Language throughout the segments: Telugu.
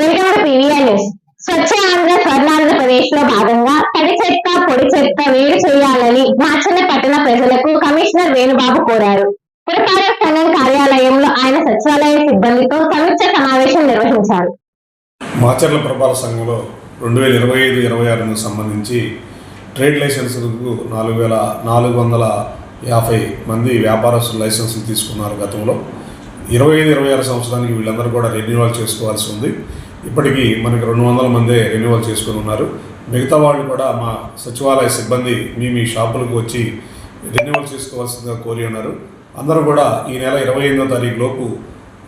Welcome PVR news Swachh Andhra స్వర్ణాంధ్రప్రదేశ్లో భాగంగా తడి చెత్త పొడి చెత్త వేరు చేయాలని మాచల్ల పట్టణ ప్రజలకు కమిషనర్ వేణుబాబు కోరారు. పురపాలక సంఘం కార్యాలయంలో ఆయన సచివాలయ సిబ్బందితో సమీక్ష సమావేశం నిర్వహించారు. మాచర్ల పురపాలక సంఘంలో రెండు వేల ఇరవై ఐదు ఇరవై ఆరుకు సంబంధించి ట్రేడ్ లైసెన్సులకు నాలుగు వేల నాలుగు వందల యాభై మంది వ్యాపారస్తులు లైసెన్సులు తీసుకున్నారు గతంలో. ఇరవై ఐదు ఇరవై ఆరు సంవత్సరానికి వీళ్ళందరూ కూడా రెన్యువల్ చేసుకోవాల్సి ఉంది. ఇప్పటికీ మనకి రెండు వందల మందే రెన్యువల్ చేసుకుని ఉన్నారు. మిగతా వాళ్ళు కూడా మా సచివాలయ సిబ్బంది మీ మీ షాపులకు వచ్చి రెన్యువల్ చేసుకోవాల్సిందిగా కోరి ఉన్నారు. అందరూ కూడా ఈ నెల ఇరవై ఎనిమిదో తారీఖు లోపు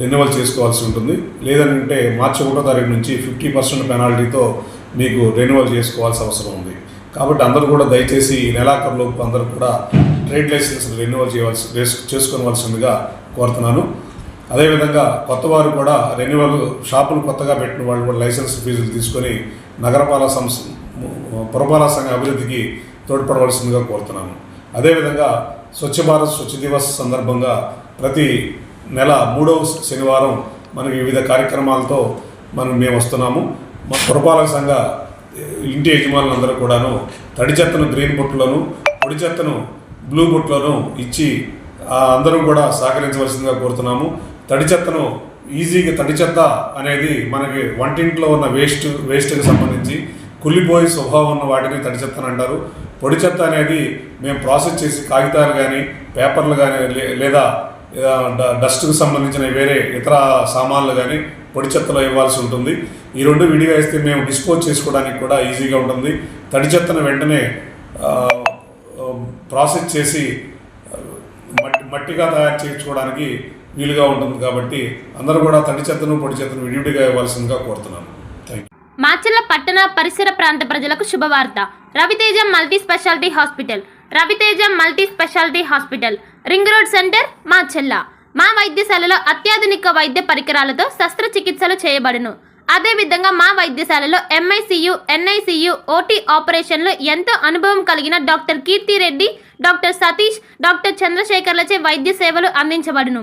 రెన్యువల్ చేసుకోవాల్సి ఉంటుంది. లేదంటే మార్చి ఒకటో తారీఖు నుంచి ఫిఫ్టీ పర్సెంట్ పెనాల్టీతో మీకు రెన్యువల్ చేసుకోవాల్సిన అవసరం ఉంది. కాబట్టి అందరూ కూడా దయచేసి ఈ నెలాఖరులోపు అందరూ కూడా ట్రేడ్ లైసెన్స్ రెన్యువల్ చేయవలసి చేసుకోవాల్సిందిగా కోరుతున్నాను. అదేవిధంగా కొత్త వారు కూడా రెన్యువల్ షాపులు కొత్తగా పెట్టిన వాళ్ళు కూడా లైసెన్స్ ఫీజులు తీసుకొని నగరపాలక సంస్థ పురపాలక సంఘ అభివృద్ధికి తోడ్పడవలసిందిగా కోరుతున్నాను అదేవిధంగా స్వచ్ఛ భారత్ స్వచ్ఛ దివస్ సందర్భంగా ప్రతి నెల మూడవ శనివారం మనకి వివిధ కార్యక్రమాలతో మనం మేము వస్తున్నాము. మా పురపాలక సంఘ ఇంటి యజమానులందరూ కూడాను తడి చెత్తను గ్రీన్ బుట్లను పొడి చెత్తను బ్లూ బుట్లను ఇచ్చి ఆ, అందరూ కూడా సహకరించవలసిందిగా కోరుతున్నాము. తడి చెత్తను ఈజీగా తడి చెత్త అనేది మనకి వంటింట్లో ఉన్న వేస్ట్ వేస్ట్కి సంబంధించి కుళ్ళిపోయే స్వభావం ఉన్న వాటిని తడి చెత్త అని అంటారు. పొడి చెత్త అనేది మేము ప్రాసెస్ చేసి కాగితాలు కానీ పేపర్లు కానీ లేదా డస్ట్కు సంబంధించిన వేరే ఇతర సామాన్లు కానీ పొడి చెత్తలో ఇవ్వాల్సి ఉంటుంది. ఈ రెండు విడిగా ఇస్తే మేము డిస్పోజ్ చేసుకోవడానికి కూడా ఈజీగా ఉంటుంది. తడి చెత్తను వెంటనే ప్రాసెస్ చేసి మట్టి మట్టిగా తయారు చేయించుకోవడానికి వీలుగా ఉంటుంది కాబట్టి అందరూ కూడా తడి చెత్తను పొడి చెత్తను విడివిడిగా ఇవ్వాల్సిందిగా కోరుతున్నాను. మాచర్ల పట్టణ పరిసర ప్రాంత ప్రజలకు శుభవార్త. Raviteja multi speciality hospital. Raviteja multi speciality hospital. Ring road centre Macherla మా వైద్యశాలలో అత్యాధునిక వైద్య పరికరాలతో శస్త్రచికిత్సలు చేయబడును. అదేవిధంగా మా వైద్యశాలలో ఎంఐసియు ఎన్ఐసియు ఓటీ ఆపరేషన్లు ఎంతో అనుభవం కలిగిన doctor Keerthi Reddy doctor Satish doctor చంద్రశేఖర్లచే వైద్య సేవలు అందించబడును.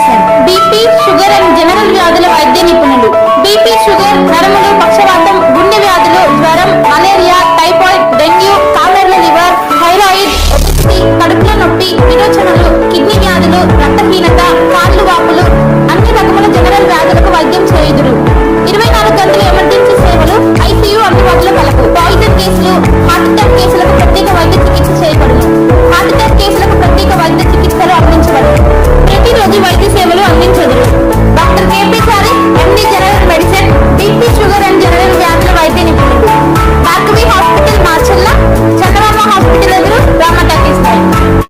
General medicine